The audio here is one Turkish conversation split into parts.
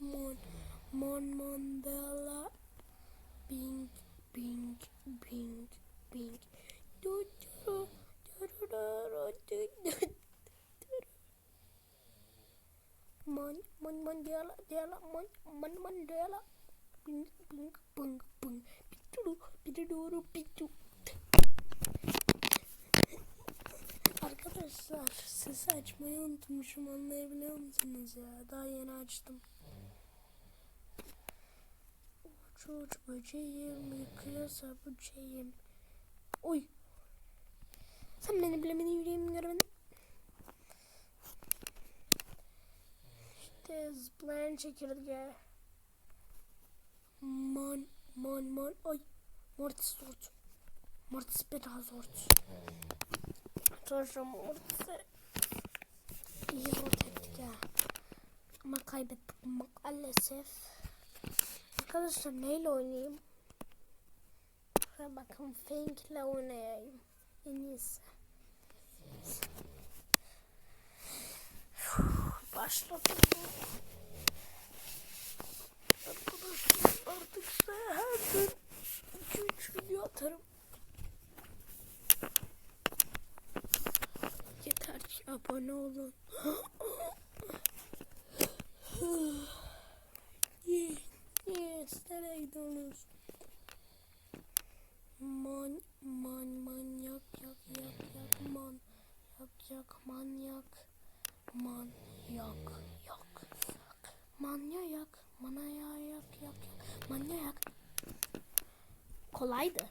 Mon Mon Mandela. Bing Bing Bing Bing Du du du du du Mon Mon Mandela Mandela Mon Mon Mandela. Bing Bing Bing Bing Pitu Pitu Pitu. Arkadaşlar sesi açmayı unutmuşum anlayabiliyor musunuz ya? Daha yeni açtım. Uç böceğim yıkıyorsa böceğim. Oy. Sen beni bilemedin yüreğimi göremedin. İşte zıplayan çekirge. Man man man ay. Mortis sort. Mortis beta sort. Arkadaşlar Mortis'e iyi rot ettik ya. Ama kaybettik maalesef. Arkadaşlar neyle oynayayım? Ha, bakın Fink ile oynayayım. En iyisi. Başladım. Arkadaşlar artık size her gün 2-3 video atarım. Yeter ki abone olun. nereye gidiyorsunuz? Man, man, manyak, yak, yak, yak, man, yak, yak, manyak, man, yak, yak, yak, manya, yak, mana, ya, yak, yak, yak, manya, yak. Kolaydı.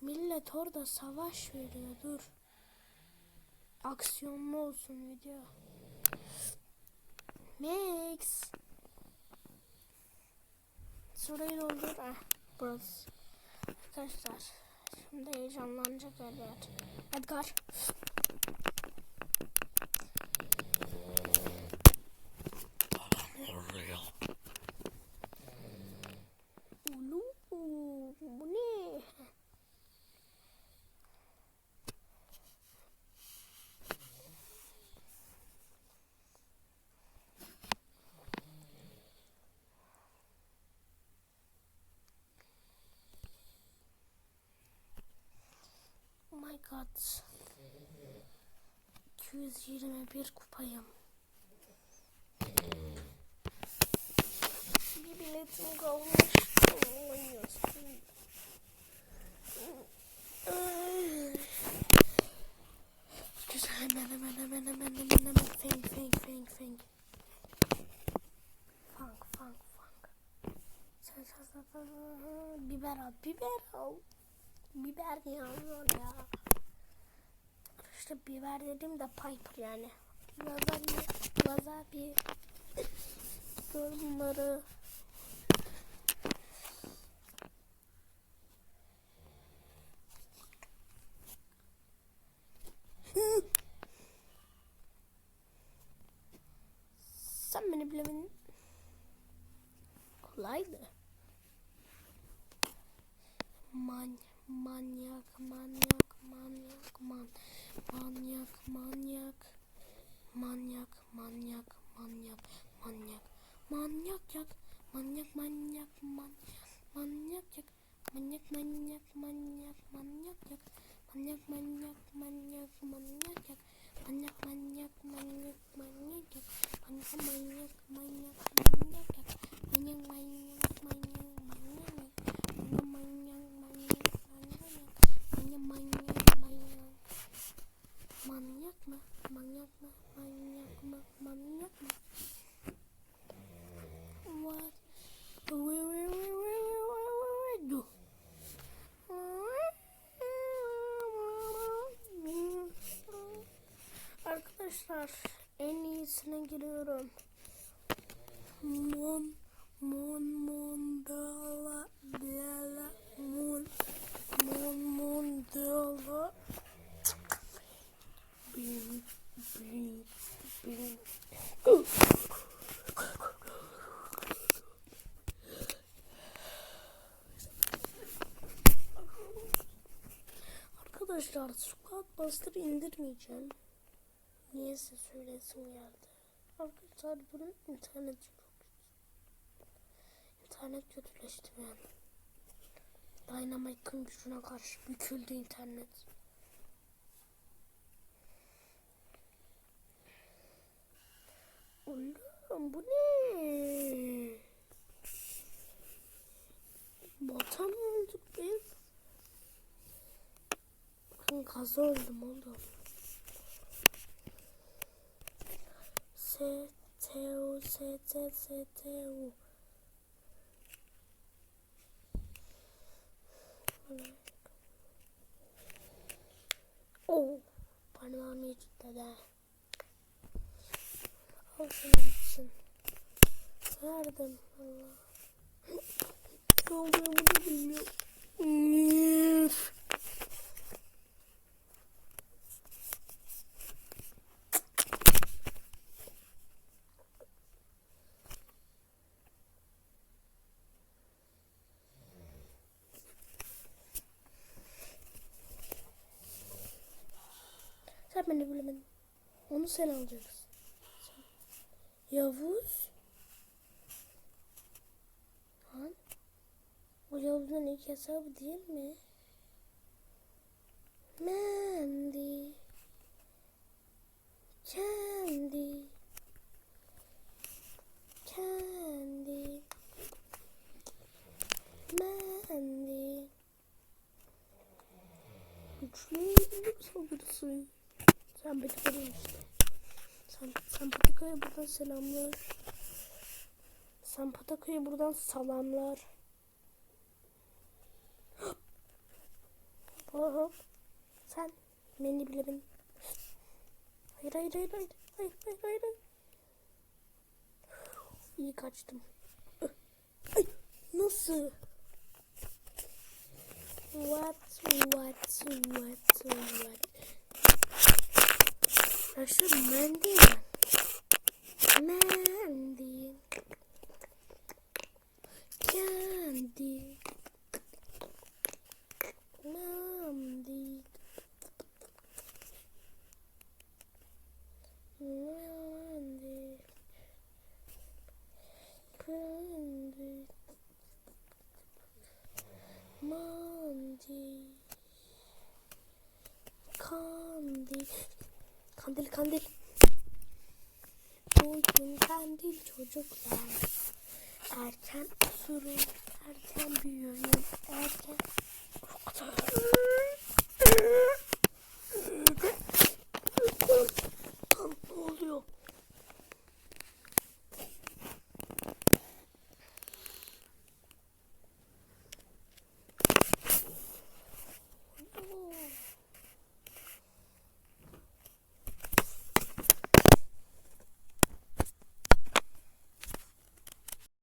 Millet orada savaş veriyor dur. Aksiyonlu olsun video. Mix. Şurayı doldur. Ah, burası. Arkadaşlar şimdi heyecanlanacak Edgar. Edgar. Ulu, bu ne? God. 221 kupayım. Bir biletim kalmış. Güzel hemen hemen hemen hemen hemen hemen feng feng feng feng. Fang fang fang. Sen sen sen sen biber al biber al. Biber yanıyor ya. İşte biber dedim de Piper yani. Wasabi, wasabi. Bunları. Sen beni bilemedin. Kolaydı. Man, manyak, manyak, manyak, man, manyak, manyak, manyak, manyak, manyak, manyak, manyak, yak, manyak, manyak, man, manyak, yak, manyak, manyak, manyak, manyak, yak, manyak, manyak, manyak, manyak, yak, manyak, manyak, manyak, manyak, yak. Manyak, manyak, manyak, manyak, manyak, manyak. Manyak mı? Manyak mı? Manyak mı? Manyak mı? What? Wait, wait, wait, wait, wait, wait, wait, wait. Arkadaşlar en iyisine giriyorum. Mon, mon, mon, dala, dala, mon, mon, mon, dala. Bing, bing, bing. Arkadaşlar Squad Buster indirmeyeceğim. Niyeyse söylesim geldi. Arkadaşlar bunun interneti çok. İnternet kötüleşti yani. Dynamite'ın gücüne karşı büküldü internet. Oğlum bu ne? Bota mı Ben gaza oldum oğlum. S T U S T S T U Oh, parmağım yedi de. Al şunu gitsin. Verdim Allah. Ne olduğunu da bilmiyorum. Sen beni bilemedin. Onu sen alacaksın. Yavuz. Lan. O Yavuz'un ilk hesabı değil mi? Mandy. Candy. Candy. Mandy. Güçlü saldırısı. Sen Patika'ya işte. Sen, sen Patika'ya buradan selamlar. Sen Patika'ya buradan salamlar. Hop. Sen beni bile ben. Hayır hayır hayır hayır. Hayır hayır hayır. hayır. İyi kaçtım. Ay, nasıl? What what what what? I 是门店卖 kandil. Bugün kandil çocuklar. Erken usurun, erken büyüyorum, erken korkuyorum. Ne oluyor?